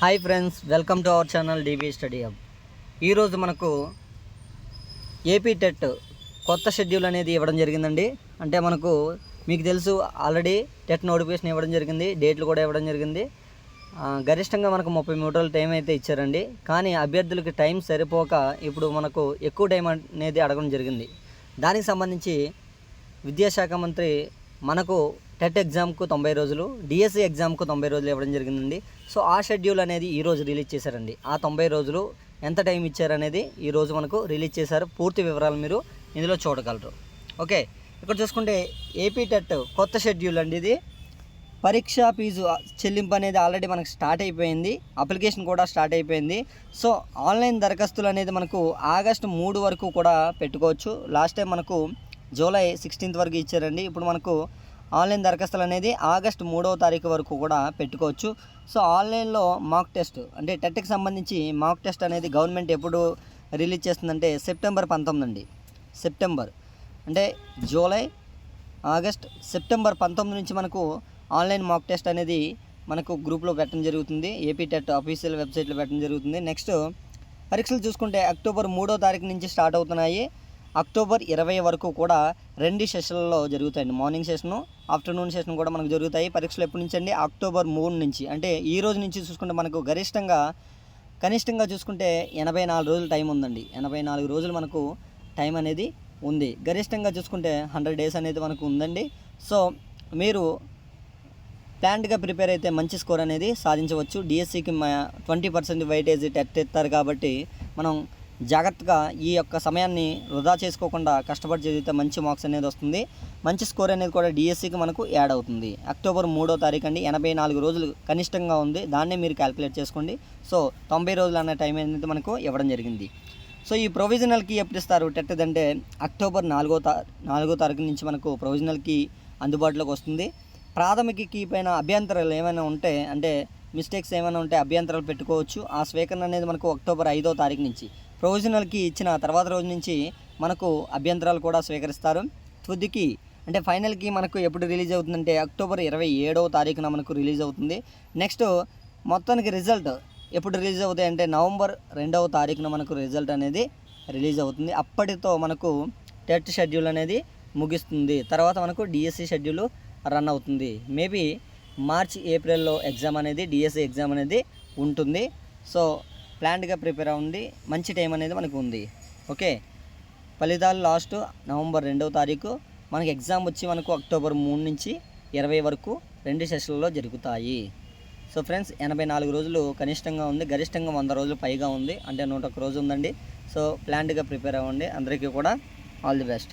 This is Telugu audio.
Hi friends welcome to our channel DB study hub ఈరోజు మనకు ఏపీ టెట్ కొత్త షెడ్యూల్ అనేది ఇవ్వడం జరిగిందండి. అంటే మనకు మీకు తెలుసు ఆల్రెడీ టెట్ నోటిఫికేషన్ ఇవ్వడం జరిగింది డేట్లు కూడా ఇవ్వడం జరిగింది. గరిష్టంగా మనకు ముప్పై మూడు రోజులు టైం అయితే ఇచ్చారండి. కానీ అభ్యర్థులకి టైం సరిపోక ఇప్పుడు మనకు ఎక్కువ టైం అనేది అడగడం జరిగింది. దానికి సంబంధించి విద్యాశాఖ మంత్రి మనకు టెట్ ఎగ్జామ్కు తొంభై రోజులు డిఎస్సి ఎగ్జామ్కు తొంభై రోజులు ఇవ్వడం జరిగిందండి. సో ఆ షెడ్యూల్ అనేది ఈ రోజు రిలీజ్ చేశారండి. ఆ తొంభై రోజులు ఎంత టైం ఇచ్చారనేది ఈ రోజు మనకు రిలీజ్ చేశారు. పూర్తి వివరాలు మీరు ఇందులో చూడగలరు. ఓకే ఇక్కడ చూసుకుంటే ఏపీ టెట్ కొత్త షెడ్యూల్ అండి ఇది. పరీక్ష ఫీజు చెల్లింపు అనేది ఆల్రెడీ మనకు స్టార్ట్ అయిపోయింది. అప్లికేషన్ కూడా స్టార్ట్ అయిపోయింది. సో ఆన్లైన్ దరఖాస్తులు అనేది మనకు ఆగస్టు మూడు వరకు కూడా పెట్టుకోవచ్చు. లాస్ట్ టైం మనకు జూలై సిక్స్టీన్త్ వరకు ఇచ్చారండి. ఇప్పుడు మనకు ఆన్లైన్ దరఖాస్తులు అనేది ఆగస్ట్ మూడవ తారీఖు వరకు కూడా పెట్టుకోవచ్చు. సో ఆన్లైన్లో మాక్ టెస్ట్ అంటే టెట్కి సంబంధించి మాక్ టెస్ట్ అనేది గవర్నమెంట్ ఎప్పుడు రిలీజ్ చేస్తుందంటే సెప్టెంబర్ పంతొమ్మిది అండి. సెప్టెంబర్ అంటే జూలై ఆగస్ట్ సెప్టెంబర్ పంతొమ్మిది నుంచి మనకు ఆన్లైన్ మాక్ టెస్ట్ అనేది మనకు గ్రూప్లో పెట్టడం జరుగుతుంది. ఏపీ టెట్ అఫీషియల్ వెబ్సైట్లో పెట్టడం జరుగుతుంది. నెక్స్ట్ పరీక్షలు చూసుకుంటే అక్టోబర్ మూడో తారీఖు నుంచి స్టార్ట్ అవుతున్నాయి. అక్టోబర్ ఇరవై వరకు కూడా రెండు సెషన్లలో జరుగుతాయండి. మార్నింగ్ సెషను ఆఫ్టర్నూన్ సెషన్ కూడా మనకు జరుగుతాయి. పరీక్షలు ఎప్పటి నుంచి అండి? అక్టోబర్ మూడు నుంచి. అంటే ఈ రోజు నుంచి చూసుకుంటే మనకు గరిష్టంగా కనిష్టంగా చూసుకుంటే ఎనభై నాలుగు రోజులు టైం ఉందండి. ఎనభై నాలుగు రోజులు మనకు టైం అనేది ఉంది. గరిష్టంగా చూసుకుంటే హండ్రెడ్ డేస్ అనేది మనకు ఉందండి. సో మీరు ప్లాన్డ్గా ప్రిపేర్ అయితే మంచి స్కోర్ అనేది సాధించవచ్చు. డిఎస్సికి ట్వంటీ పర్సెంట్ వెయిటేజ్ టెట్ ఎత్తారు కాబట్టి మనం జాగ్రత్తగా ఈ యొక్క సమయాన్ని వృధా చేసుకోకుండా కష్టపడి చదివితే మంచి మార్క్స్ అనేది వస్తుంది. మంచి స్కోర్ అనేది కూడా డిఎస్సికి మనకు యాడ్ అవుతుంది. అక్టోబర్ మూడో తారీఖు అండి ఎనభై నాలుగు రోజులు కనిష్టంగా ఉంది. దాన్నే మీరు క్యాలిక్యులేట్ చేసుకోండి. సో తొంభై రోజులు అనే టైం అనేది మనకు ఇవ్వడం జరిగింది. సో ఈ ప్రొవిజనల్కి ఎప్పుడు ఇస్తారు? అంటే అక్టోబర్ నాలుగో తా నాలుగో తారీఖు నుంచి మనకు ప్రొవిజనల్కి అందుబాటులోకి వస్తుంది. ప్రాథమికకి పైన అభ్యంతరాలు ఏమైనా ఉంటే అంటే మిస్టేక్స్ ఏమైనా ఉంటే అభ్యంతరాలు పెట్టుకోవచ్చు. ఆ స్వీకరణ అనేది మనకు అక్టోబర్ ఐదో తారీఖు నుంచి. ప్రొవిజనల్కి ఇచ్చిన తర్వాత రోజు నుంచి మనకు అభ్యంతరాలు కూడా స్వీకరిస్తారు. తుదికి అంటే ఫైనల్కి మనకు ఎప్పుడు రిలీజ్ అవుతుందంటే అక్టోబర్ ఇరవై ఏడవ తారీఖున మనకు రిలీజ్ అవుతుంది. నెక్స్ట్ మొత్తానికి రిజల్ట్ ఎప్పుడు రిలీజ్ అవుతాయి అంటే నవంబర్ రెండవ తారీఖున మనకు రిజల్ట్ అనేది రిలీజ్ అవుతుంది. అప్పటితో మనకు టెట్ షెడ్యూల్ అనేది ముగిస్తుంది. తర్వాత మనకు డిఎస్సి షెడ్యూల్ రన్ అవుతుంది. మేబీ మార్చ్ ఏప్రిల్లో ఎగ్జామ్ అనేది డిఎస్సి ఎగ్జామ్ అనేది ఉంటుంది. సో ప్లాన్డ్గా ప్రిపేర్ అవ్వండి. మంచి టైం అనేది మనకు ఉంది. ఓకే? ఫలితాలు లాస్ట్ నవంబర్ రెండవ తారీఖు. మనకి ఎగ్జామ్ వచ్చి మనకు అక్టోబర్ మూడు నుంచి ఇరవై వరకు రెండు సెషన్లలో జరుగుతాయి. సో ఫ్రెండ్స్ ఎనభై నాలుగు రోజులు కనిష్టంగా ఉంది. గరిష్టంగా వంద రోజులు పైగా ఉంది. అంటే నూట ఒక్క రోజు ఉందండి. సో ప్లాన్డ్గా ప్రిపేర్ అవ్వండి. అందరికీ కూడా ఆల్ ది బెస్ట్.